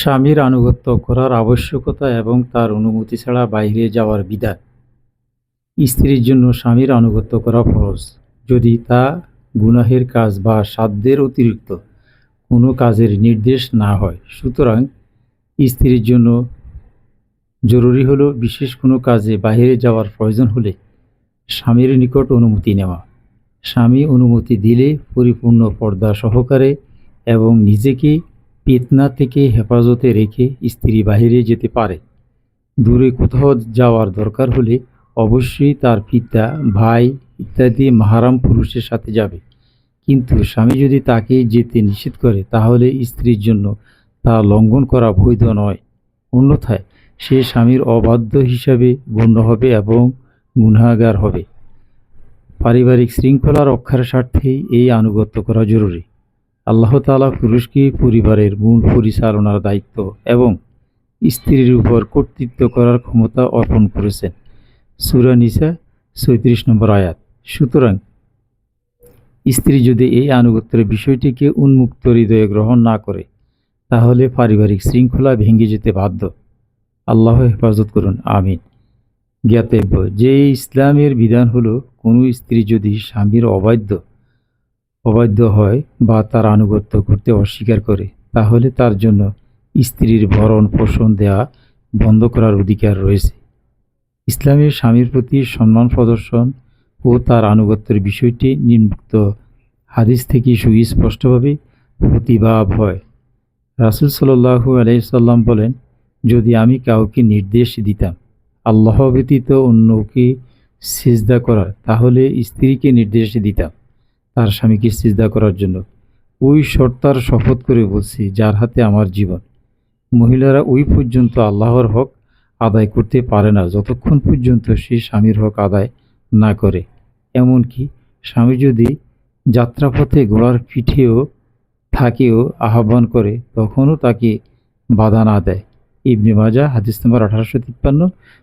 স্বামীর আনুগত্য করার আবশ্যকতা এবং তার অনুমতি ছাড়া বাইরে যাওয়ার বিধান। স্ত্রীর জন্য স্বামীর আনুগত্য করা ফরজ। যদি তা গুনাহের কাজ বা সাধ্যের অতিরিক্ত কোনো কাজের নির্দেশ না হয়, সুতরাং স্ত্রীর জন্য জরুরি হলো বিশেষ কোনো কাজে বাইরে যাওয়ার প্রয়োজন হলে স্বামীর নিকট অনুমতি নেওয়া। স্বামী অনুমতি দিলে পরিপূর্ণ পর্দা সহকারে এবং নিজেকে পেতনা থেকে হেফাজতে রেখে স্ত্রী বাইরে যেতে পারে। দূরে কোথাও যাওয়ার দরকার হলে অবশ্যই তার পিতা, ভাই ইত্যাদি মাহারাম পুরুষের সাথে যাবে। কিন্তু স্বামী যদি তাকে যেতে নিষেধ করে, তাহলে স্ত্রীর জন্য তা লঙ্ঘন করা বৈধ নয়। অন্যথায় সে স্বামীর অবাধ্য হিসাবে গণ্য হবে এবং গুনাগার হবে। পারিবারিক শৃঙ্খলা রক্ষার স্বার্থেই এই আনুগত্য করা জরুরি। আল্লাহ তাআলা পুরুষকে পরিবারের মূল পরিচালনার দায়িত্ব এবং স্ত্রীর উপর কর্তৃত্ব করার ক্ষমতা অর্পণ করেছেন। সূরা নিসা সৈত্রিশ নম্বর আয়াত। সুতরাং স্ত্রী যদি এই আনুগত্যের বিষয়টিকে উন্মুক্ত হৃদয়ে গ্রহণ না করে, তাহলে পারিবারিক শৃঙ্খলা ভেঙে যেতে বাধ্য। আল্লাহ হেফাজত করুন, আমিন। জ্ঞাতব্য, যে ইসলামের বিধান হলো, কোনো স্ত্রী যদি স্বামীর অবাধ্য অবাধ্য হয় বা তার আনুগত্য করতে অস্বীকার করে, তাহলে তার জন্য স্ত্রীর ভরণ পোষণ দেওয়া বন্ধ করার অধিকার রয়েছে। ইসলামের স্বামীর প্রতি সম্মান প্রদর্শন ও তার আনুগত্যের বিষয়টি নিম্নোক্ত হাদিস থেকে সুস্পষ্টভাবে প্রতিভাব হয় রাসুল সাল্লাহু আলাইসাল্লাম বলেন, যদি আমি কাউকে নির্দেশ দিতাম আল্লাহ ব্যতীত অন্যকে সিজদা করার, তাহলে স্ত্রীকে নির্দেশ দিতাম। তার স্বামীকে সিজদা করার জন্য। ওই শর্তার শপথ করে বলছি, যার হাতে আমার জীবন। মহিলারা ওই পর্যন্ত আল্লাহর হক আদায় করতে পারে না, যতক্ষণ পর্যন্ত সে স্বামীর হক আদায় না করে। এমনকি স্বামী যদি যাত্রাপথে ঘোড়ার পিঠেও থাকেও আহ্বান করে, তখনও তাকে বাধা না দেয়। ইবনে মাজা হাদিস নম্বর আঠারোশো তিপ্পান্ন,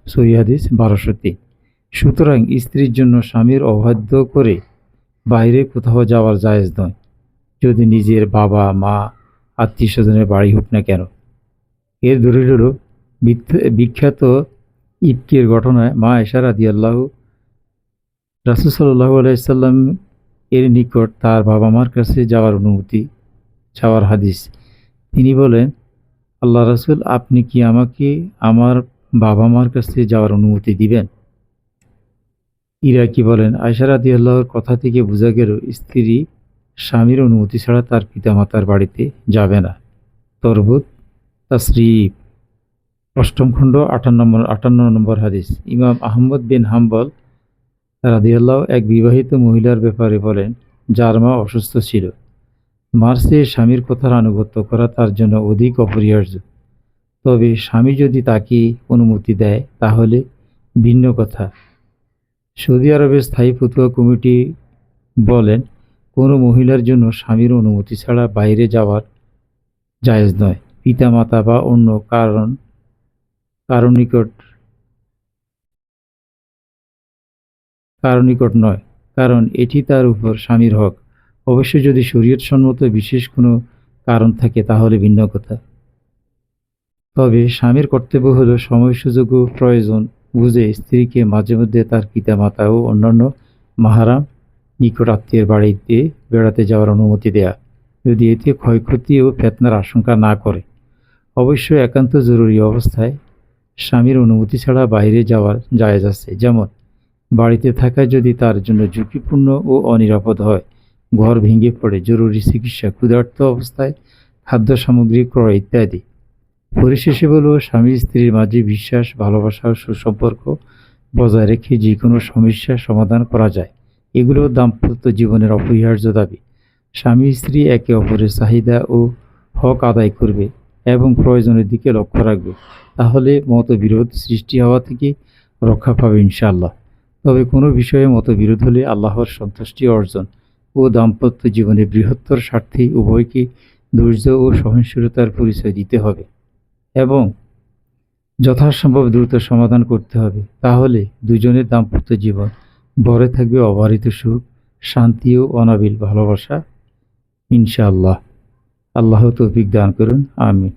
সহি হাদিস বারোশো তিন। সুতরাং স্ত্রীর জন্য স্বামীর অবাধ্য করে বাইরে কোথাও যাওয়ার জায়েজ নয়। যদি নিজের বাবা, মা আত্মীয় স্বজনের বাড়ি হোক না কেন। এর দলিল হল বিখ্যাত ইবকের ঘটনায় মা এশার আদি আল্লাহ রাসুল সাল্লাহ আলাইসাল্লাম এর নিকট তার বাবা মার কাছে যাওয়ার অনুমতি চাওয়ার হাদিস। তিনি বলেন, আল্লাহ রাসুল, আপনি কি আমাকে, আমার বাবা মার কাছে যাওয়ার অনুমতি দিবেন? ইরাকি বলেন আয়সার আদি আল্লাহর কথা থেকে বোঝা গেল, স্ত্রী স্বামীর অনুমতি ছাড়া তার পিতামাতার বাড়িতে যাবে না। তরবুত তাসরিফ, অষ্টম খণ্ড, আটান্ন নম্বর আটান্ন নম্বর হাদিস। ইমাম আহমদ বিন হাম্বল রাদিয়াল্লাহ এক বিবাহিত মহিলার ব্যাপারে বলেন, যার মা অসুস্থ ছিল। মার চেয়ে স্বামীর কথার আনুগত্য করা তার জন্য অধিক অপরিহার্য। তবে স্বামী যদি তাকে অনুমতি দেয়, তাহলে ভিন্ন কথা। সৌদি আরবের স্থায়ী ফতুয়া কমিটি বলেন, কোনো মহিলার জন্য স্বামীর অনুমতি ছাড়া বাইরে যাওয়ার জায়েজ নয়। পিতামাতা বা অন্য কারণ কারও নিকট নিকট নয়, কারণ এটি তার উপর স্বামীর হক। অবশ্য যদি শরীয়ত সম্মত বিশেষ কোনো কারণ থাকে, তাহলে ভিন্ন কথা। তবে স্বামীর কর্তব্য হলো সময় সুযোগ প্রয়োজন বুঝে স্ত্রীকে মাঝে মধ্যে তার পিতামাতা ও অন্যান্য মাহারাম নিকট আত্মীয়ের বাড়িতে বেড়াতে যাওয়ার অনুমতি দেয়া, যদি এতে ক্ষয়ক্ষতি ও ফেতনার আশঙ্কা না করে। অবশ্য একান্ত জরুরি অবস্থায় স্বামীর অনুমতি ছাড়া বাইরে যাওয়ার জায়েজ আছে। যেমন, বাড়িতে থাকা যদি তার জন্য ঝুঁকিপূর্ণ ও অনিরাপদ হয়, ঘর ভেঙে পড়ে, জরুরি চিকিৎসা, ক্ষুধার্ত অবস্থায় খাদ্য সামগ্রী ক্রয় ইত্যাদি। পরিশেষে বলব, স্বামী, স্ত্রীর মাঝে বিশ্বাস, ভালোবাসা ও সুসম্পর্ক বজায় রেখে যে কোনো সমস্যার সমাধান করা যায়। এগুলো দাম্পত্য জীবনের অপরিহার্য দাবি। স্বামী, স্ত্রী একে অপরের চাহিদা ও হক আদায় করবে এবং প্রয়োজনের দিকে লক্ষ্য রাখবে। তাহলে মতবিরোধ সৃষ্টি হওয়া থেকে রক্ষা পাবে ইনশাআল্লাহ। তবে কোনো বিষয়ে মতবিরোধ হলে আল্লাহর সন্তুষ্টি অর্জন ও দাম্পত্য জীবনে বৃহত্তর স্বার্থে উভয়কে ধৈর্য ও সহনশীলতার পরিচয় দিতে হবে। এবং যথাসম্ভব দ্রুত সমাধান করতে হবে, তাহলে দুজনের দাম্পত্য জীবন ভরে থাকবে অবারিত সুখ, শান্তি ও অনাবিল ভালোবাসা, ইনশাআল্লাহ। আল্লাহ তৌফিক দান করুন, আমিন।